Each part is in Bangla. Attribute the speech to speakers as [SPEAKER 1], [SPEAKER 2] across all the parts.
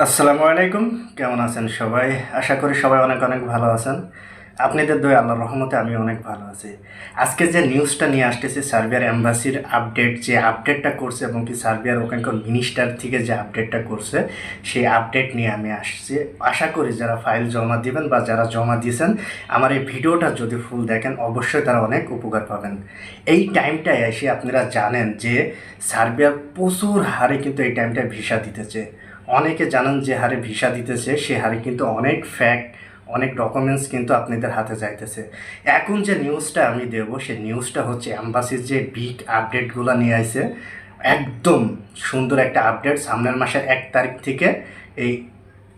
[SPEAKER 1] আসসালামু আলাইকুম। কেমন আছেন সবাই? আশা করি সবাই অনেক অনেক ভালো আছেন। আপনাদের দই আল্লাহর রহমতে আমি অনেক ভালো আছি। আজকে যে নিউজটা নিয়ে আসতেছে সার্বিয়ার অ্যাম্বাসির আপডেট যে আপডেটটা করছে এবং কি সার্বিয়ার ওখানকার মিনিস্টার থেকে যে আপডেটটা করছে, সেই আপডেট নিয়ে আমি আসছি। আশা করি যারা ফাইল জমা দিবেন বা যারা জমা দিয়েছেন, আমার এই ভিডিওটা যদি ফুল দেখেন, অবশ্যই তারা অনেক উপকার পাবেন। এই টাইমটায় এসে আপনারা জানেন যে সার্বিয়ার প্রচুর হারে কিন্তু এই টাইমটায় ভিসা দিতেছে। অনেকে জানেন যে হারে ভিসা দিতেছে, সে হারে কিন্তু অনেক ফ্যাক্ট অনেক ডকুমেন্টস কিন্তু আপনাদের হাতে যাইতেছে। এখন যে নিউজটা আমি দেব, সে নিউজটা হচ্ছে অ্যাম্বাসির যে বিগ আপডেটগুলো নিয়ে আসে একদম সুন্দর একটা আপডেট সামনের মাসের এক তারিখ থেকে এই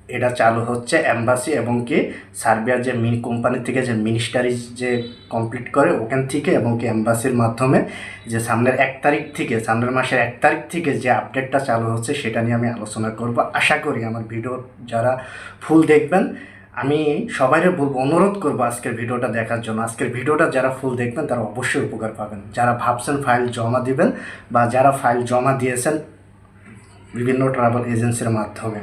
[SPEAKER 1] এটা চালু হচ্ছে অ্যাম্বাসি এবং কি সার্বিয়ার যে মিন কোম্পানি থেকে যে মিনিস্টারি যে কমপ্লিট করে ওখান থেকে এবং কি অ্যাম্বাসির মাধ্যমে যে সামনের এক তারিখ থেকে, সামনের মাসের এক তারিখ থেকে যে আপডেটটা চালু হচ্ছে সেটা নিয়ে আমি আলোচনা করব। আশা করি আমার ভিডিও যারা ফুল দেখবেন, আমি সবাইরে বলব, অনুরোধ করব আজকের ভিডিওটা দেখার জন্য। আজকের ভিডিওটা যারা ফুল দেখবেন, তারা অবশ্যই উপকার পাবেন। যারা ভাবছেন ফাইল জমা দিবেন বা যারা ফাইল জমা দিয়েছেন বিভিন্ন ট্রাভেল এজেন্সির মাধ্যমে।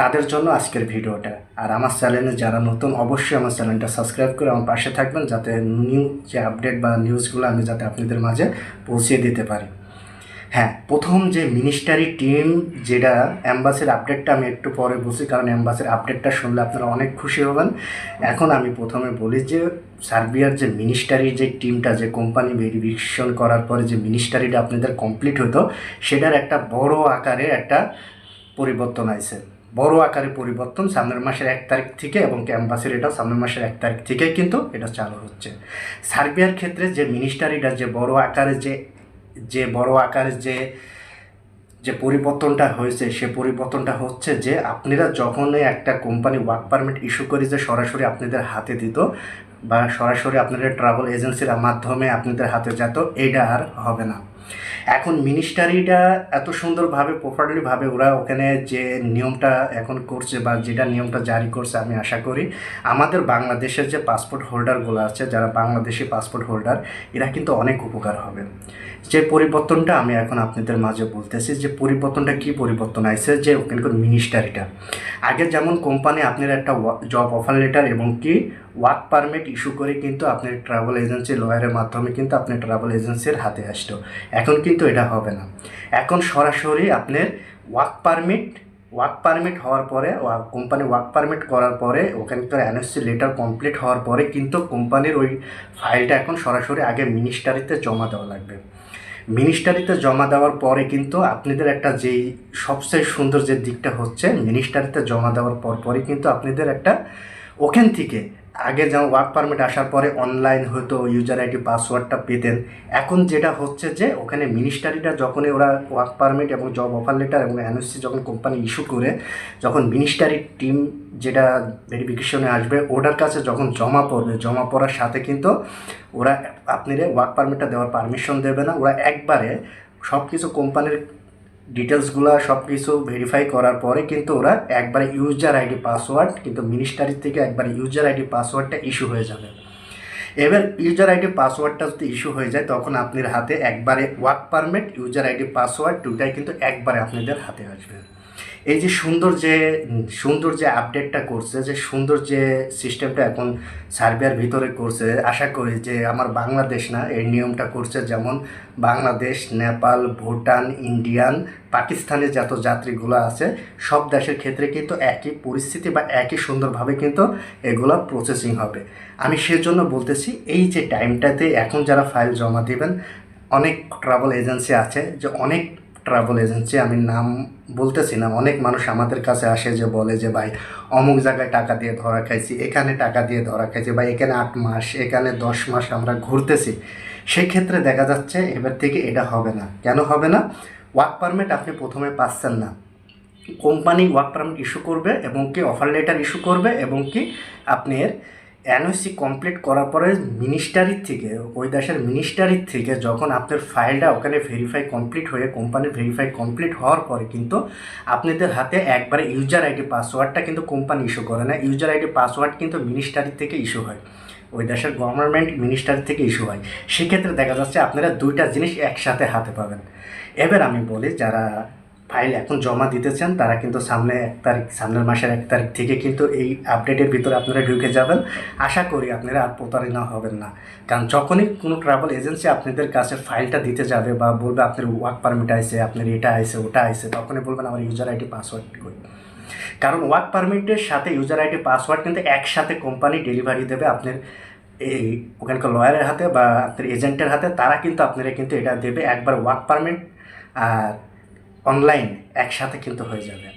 [SPEAKER 1] তাদের জন্য আজকের ভিডিওটা। আর আমার চ্যানেলে যারা নতুন, অবশ্যই আমার চ্যানেলটা সাবস্ক্রাইব করে আমার পাশে থাকবেন যাতে নিউ যে আপডেট বা নিউজগুলো আমি যাতে আপনাদের মাঝে পৌঁছে দিতে পারি। হ্যাঁ প্রথম যে মিনিস্টারি টিম যেটা অ্যাম্বাসির আপডেটটা আমি একটু পরে বলছি, কারণ অ্যাম্বাসির আপডেটটা শুনলে আপনারা অনেক খুশি হবেন। এখন আমি প্রথমে বলি যে সার্বিয়ার যে মিনিস্টারি যে টিমটা, যে কোম্পানি ভেরিফিকেশন করার পরে যে মিনিস্টারিটা আপনাদের কমপ্লিট হতো, সেটার একটা বড় আকারে একটা পরিবর্তন আছে বড় আকারে পরিবর্তন সামনের মাসের এক তারিখ থেকে এবং ক্যাম্পাসের এটা সামনের মাসের এক তারিখ থেকে কিন্তু এটা চালু হচ্ছে। সার্বিয়ার ক্ষেত্রে যে মিনিস্টারিটা যে বড় আকারে যে যে বড় আকারে যে যে পরিবর্তনটা হয়েছে, সে পরিবর্তনটা হচ্ছে যে আপনারা যখনই একটা কোম্পানি ওয়ার্ক পারমিট ইস্যু করে যে সরাসরি আপনাদের হাতে দিত বা সরাসরি আপনাদের ট্রাভেল এজেন্সির মাধ্যমে আপনাদের হাতে যেত এটা আর হবে না। এখন মিনিস্টারিটা এত সুন্দরভাবে প্রপারলিভাবে ওরা ওখানে যে নিয়মটা এখন করছে বা যেটা নিয়মটা জারি করছে আমি আশা করি, আমাদের বাংলাদেশের যে পাসপোর্ট হোল্ডারগুলো আছে, যারা বাংলাদেশি পাসপোর্ট হোল্ডার এরা কিন্তু অনেক উপকার হবে। যে পরিবর্তনটা আমি এখন আপনাদের মাঝে বলতেছি, যে পরিবর্তনটা কি পরিবর্তন আছে যে ওখানকার মিনিস্টারিটা আগে যেমন কোম্পানি আপনার একটা জব অফার লেটার এবং কি ওয়ার্ক পারমিট ইস্যু করে কিন্তু আপনার ট্রাভেল এজেন্সি লয়ারের মাধ্যমে কিন্তু আপনার ট্রাভেল এজেন্সির হাতে আসতো। এখন কিন্তু এটা হবে না। এখন সরাসরি আপনার ওয়ার্ক পারমিট ওয়ার্ক পারমিট হওয়ার পরে কোম্পানি ওয়ার্ক পারমিট করার পরে ওখানকার এনএসসি লেটার কমপ্লিট হওয়ার পরে কিন্তু কোম্পানির ওই ফাইলটা এখন সরাসরি আগে মিনিস্টারিতে জমা দেওয়া লাগবে। মিনিস্টারিতে জমা দেওয়ার পরে কিন্তু আপনাদের একটা যেই সবচেয়ে সুন্দর যে দিকটা হচ্ছে মিনিস্টারিতে জমা দেওয়ার পর পরই কিন্তু আপনাদের একটা ওখান থেকে আগে যেমন ওয়ার্ক পারমিট আসার পরে অনলাইন হয়তো ইউজার আইডি পাসওয়ার্ডটা পেতেন, এখন যেটা হচ্ছে যে ওখানে মিনিস্টারিটা যখনই ওরা ওয়ার্ক পারমিট এবং জব অফার লেটার এবং এনওসি যখন কোম্পানি ইস্যু করে, যখন মিনিস্টারি টিম যেটা ভেরিফিকেশনে আসবে, ওটার কাছে যখন জমা পড়বে, জমা পড়ার সাথে কিন্তু ওরা আপনাদের ওয়ার্ক পারমিটটা দেওয়ার পারমিশন দেবে না। ওরা একবারে সব কিছু কোম্পানির ডিটেলসগুলো সব কিছু ভেরিফাই করার পরে কিন্তু ওরা একবারে ইউজার আইডি পাসওয়ার্ড কিন্তু মিনিস্টারি থেকে একবারে ইউজার আইডি পাসওয়ার্ডটা ইস্যু হয়ে যাবে। এবার ইউজার আইডি পাসওয়ার্ডটা যদি ইস্যু হয়ে যায়, তখন আপনার হাতে একবারে work permit user ID password দুটাই কিন্তু একবারে আপনাদের হাতে আসবে। এই যে সুন্দর যে সুন্দর যে আপডেটটা করছে, যে সুন্দর যে সিস্টেমটা এখন সার্বিয়ার ভিতরে করছে, আশা করি যে আমার বাংলাদেশ না, এই নিয়মটা করছে যেমন বাংলাদেশ, নেপাল, ভুটান, ইন্ডিয়ান, পাকিস্তানে যত যাত্রীগুলো আছে, সব দেশের ক্ষেত্রে কিন্তু একই পরিস্থিতি বা একই সুন্দরভাবে কিন্তু এগুলো প্রসেসিং হবে। আমি সেজন্য বলতেছি, এই যে টাইমটাতে এখন যারা ফাইল জমা দিবেন, অনেক ট্রাভেল এজেন্সি আছে যে অনেক ট্রাভেল এজেন্সি আমি নাম বলতেছি না, অনেক মানুষ আমাদের কাছে আসে যে বলে যে, ভাই, অমুক জায়গায় টাকা দিয়ে ধরা খাইছি, এখানে টাকা দিয়ে ধরা খাইছি বা এখানে আট মাস, এখানে দশ মাস আমরা ঘুরতেছি। সেক্ষেত্রে দেখা যাচ্ছে এবার থেকে এটা হবে না। কেন হবে না? ওয়ার্ক পারমিট আপনি প্রথমে পাচ্ছেন না। কোম্পানি ওয়ার্ক পারমিট ইস্যু করবে এবং কি অফার লেটার ইস্যু করবে এবং কি আপনার এনওসি কমপ্লিট করার পরে মিনিস্টারির থেকে, ওই দেশের মিনিস্টারির থেকে যখন আপনার ফাইলটা ওখানে ভেরিফাই কমপ্লিট হয়ে কোম্পানির ভেরিফাই কমপ্লিট হওয়ার পরে কিন্তু আপনাদের হাতে একবারে ইউজার আইডি পাসওয়ার্ডটা কিন্তু কোম্পানি ইস্যু করে না। ইউজার আইডি পাসওয়ার্ড কিন্তু মিনিস্টারির থেকে ইস্যু হয়। ওই দেশের গভর্নমেন্ট মিনিস্টার থেকে ইস্যু হয়। সেক্ষেত্রে দেখা যাচ্ছে আপনারা দুইটা জিনিস একসাথে হাতে পাবেন। এবার আমি বলি, যারা ফাইল এখন জমা দিতেছেন, তারা কিন্তু সামনে এক তারিখ, সামনের মাসের এক তারিখ থেকে কিন্তু এই আপডেটের ভিতরে আপনারা ঢুকে যাবেন। আশা করি আপনারা আর প্রতারিত হবেন না। কারণ যখনই কোনো ট্রাভেল এজেন্সি আপনাদের কাছে ফাইলটা দিতে যাবে বা বলবে আপনার ওয়ার্ক পারমিট আইছে, আপনার এটা আইসে ওটা আইছে, তখনই বলবেন আমার ইউজার আইডি পাসওয়ার্ড কই। কারণ ওয়ার্ক পারমিটের সাথে ইউজার আইডি পাসওয়ার্ড কিন্তু একসাথে কোম্পানি ডেলিভারি দেবে আপনার এই ওখানকার লয়ারের হাতে বা আপনার এজেন্টের হাতে, তারা কিন্তু আপনারা কিন্তু এটা দেবে একবার ওয়ার্ক পারমিট আর অনলাইন একসাথে কিন্তু হয়ে যাবে।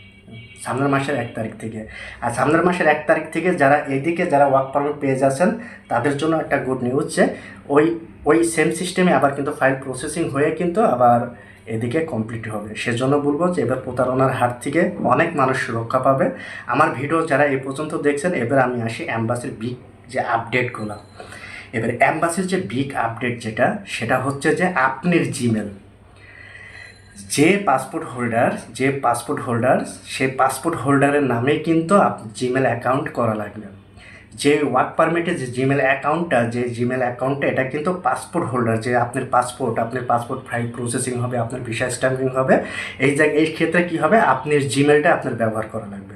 [SPEAKER 1] সামনের মাসের এক তারিখ থেকে। আর সামনের মাসের এক তারিখ থেকে যারা এদিকে যারা ওয়ার্ক পারমিট পেয়ে যাচ্ছেন, তাদের জন্য একটা গুড নিউজ যে, ওই ওই সেম সিস্টেমে আবার কিন্তু ফাইল প্রসেসিং হয়ে কিন্তু আবার এদিকে কমপ্লিট হবে। সেজন্য বলব যে, এবার প্রতারণার হাত থেকে অনেক মানুষ রক্ষা পাবে। আমার ভিডিও যারা এই পর্যন্ত দেখছেন, এবার আমি আসি অ্যাম্বাসির বিগ যে আপডেটগুলো এবার অ্যাম্বাসির যে বিগ আপডেট যেটা, সেটা হচ্ছে যে, আপনার জিমেল যে পাসপোর্ট হোল্ডার যে পাসপোর্ট হোল্ডার সে পাসপোর্ট হোল্ডারের নামে কিন্তু জিমেল অ্যাকাউন্ট করা লাগবে। যে ওয়ার্ক পারমিটে যে জিমেল অ্যাকাউন্টটা যে জিমেল অ্যাকাউন্টটা এটা কিন্তু পাসপোর্ট হোল্ডার যে আপনার পাসপোর্ট আপনার পাসপোর্ট ফাইল প্রসেসিং হবে, আপনার ভিসা স্ট্যাম্পিং হবে, এই জায়গায় এই ক্ষেত্রে কী হবে? আপনার জিমেলটা আপনার ব্যবহার করা লাগবে।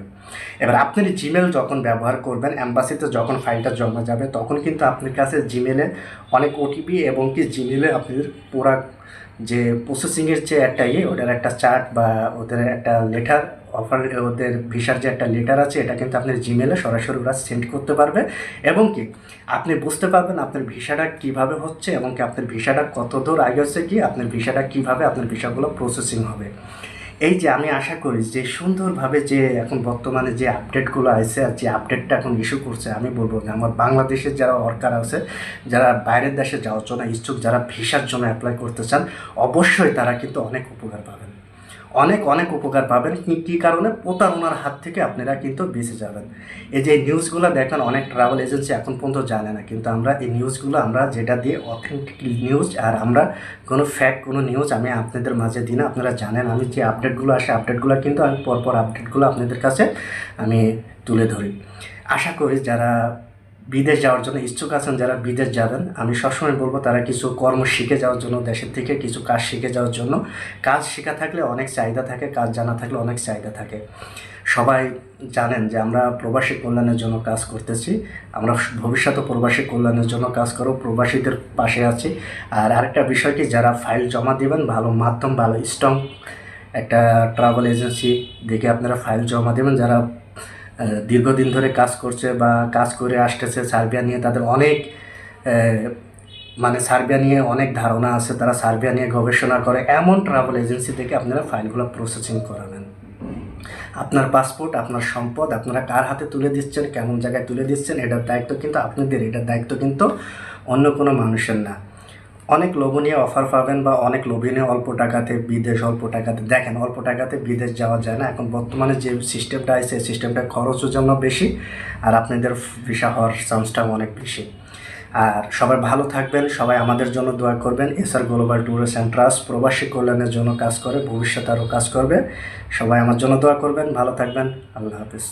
[SPEAKER 1] এবার আপনি জিমেল যখন ব্যবহার করবেন অ্যাম্বাসিতে যখন ফাইলটা জমা যাবে, তখন কিন্তু আপনার কাছে জিমেলে অনেক ওটিপি এবং কি জিমেলে আপনার পুরা যে প্রসেসিংয়ের যে একটা ইয়ে ওটার একটা চার্ট বা ওদের একটা লেটার অফার ওদের ভিসার যে একটা লেটার আছে, এটা কিন্তু আপনার জিমেলে সরাসরি ওরা সেন্ড করতে পারবে। এবং কি, আপনি বুঝতে পারবেন আপনার ভিসাটা কীভাবে হচ্ছে এবং কি আপনার ভিসাটা কত দূর আগে হচ্ছে কি, আপনার ভিসাটা কীভাবে আপনার ভিসাগুলো প্রসেসিং হবে। এই যে আমি আশা করি যে সুন্দরভাবে যে এখন বর্তমানে যে আপডেটগুলো আছে আর যে আপডেটটা এখন ইস্যু করছে, আমি বলব যে আমার বাংলাদেশের যারা ওয়ার্কার আছে, যারা বাইরের দেশে যাওয়ার জন্য ইচ্ছুক, যারা ভিসার জন্য অ্যাপ্লাই করতে চান, অবশ্যই তারা কিন্তু অনেক উপকার পাবেন। অনেক অনেক উপকার পাবেন। কি কারণে? প্রতারণার হাত থেকে আপনারা কিন্তু বেঁচে যাবেন। এই যে নিউজগুলো দেখেন, অনেক ট্রাভেল এজেন্সি এখন পর্যন্ত জানে না, কিন্তু আমরা এই নিউজগুলো, আমরা যেটা দিয়ে অথেন্টিক নিউজ আর আমরা কোনো ফ্যাক্ট কোনো নিউজ আমি আপনাদের মাঝে দিই না, আপনারা জানেন, আমি যে আপডেটগুলো আসে আপডেটগুলো কিন্তু আমি পরপর আপডেটগুলো আপনাদের কাছে আমি তুলে ধরি। আশা করি যারা বিদেশ যাওয়ার জন্য ইচ্ছুক আছেন, যারা বিদেশ যাবেন, আমি সবসময় বলব তারা কিছু কর্ম শিখে যাওয়ার জন্য, দেশের থেকে কিছু কাজ শিখে যাওয়ার জন্য। কাজ শেখা থাকলে অনেক চাহিদা থাকে, কাজ জানা থাকলে অনেক চাহিদা থাকে। সবাই জানেন যে আমরা প্রবাসী কল্যাণের জন্য কাজ করতেছি, আমরা ভবিষ্যতে প্রবাসী কল্যাণের জন্য কাজ করব, প্রবাসীদের পাশে আছি। আর আরেকটা বিষয় কি, যারা ফাইল জমা দেবেন, ভালো মাধ্যম, ভালো স্ট্রং একটা ট্রাভেল এজেন্সি দেখে আপনারা ফাইল জমা দেবেন, যারা দীর্ঘদিন ধরে কাজ করছে বা কাজ করে আসতেছে সার্বিয়া নিয়ে, তাদের অনেক মানে সার্বিয়া নিয়ে অনেক ধারণা আছে, তারা সার্বিয়া নিয়ে গবেষণা করে। এমন ট্রাভেল এজেন্সি থেকে আপনারা ফাইলগুলো প্রসেসিং করাবেন আপনার পাসপোর্ট আপনার সম্পদ, আপনারা কার হাতে তুলে দিচ্ছেন, কেমন জায়গায় তুলে দিচ্ছেন, এটার দায়িত্ব কিন্তু আপনাদের, এটার দায়িত্ব কিন্তু অন্য কোনো মানুষের না। অনেক লোভনীয় অফার পাবেন বা অনেক লোভনীয় অল্প টাকাতে বিদেশ, অল্প টাকাতে, দেখেন অল্প টাকাতে বিদেশ যাওয়া যায় না। এখন বর্তমানে যে সিস্টেমটা আছে, সেই সিস্টেমটা খরচের জন্য বেশি আর আপনাদের ভিসা হওয়ার চান্সটাও অনেক বেশি। আর সবাই ভালো থাকবেন, সবাই আমাদের জন্য দোয়া করবেন। SR global tourist and trust প্রবাসী কল্যাণের জন্য কাজ করে, ভবিষ্যতে আরও কাজ করবে। সবাই আমার জন্য দোয়া করবেন, ভালো থাকবেন, আল্লাহ হাফিজ।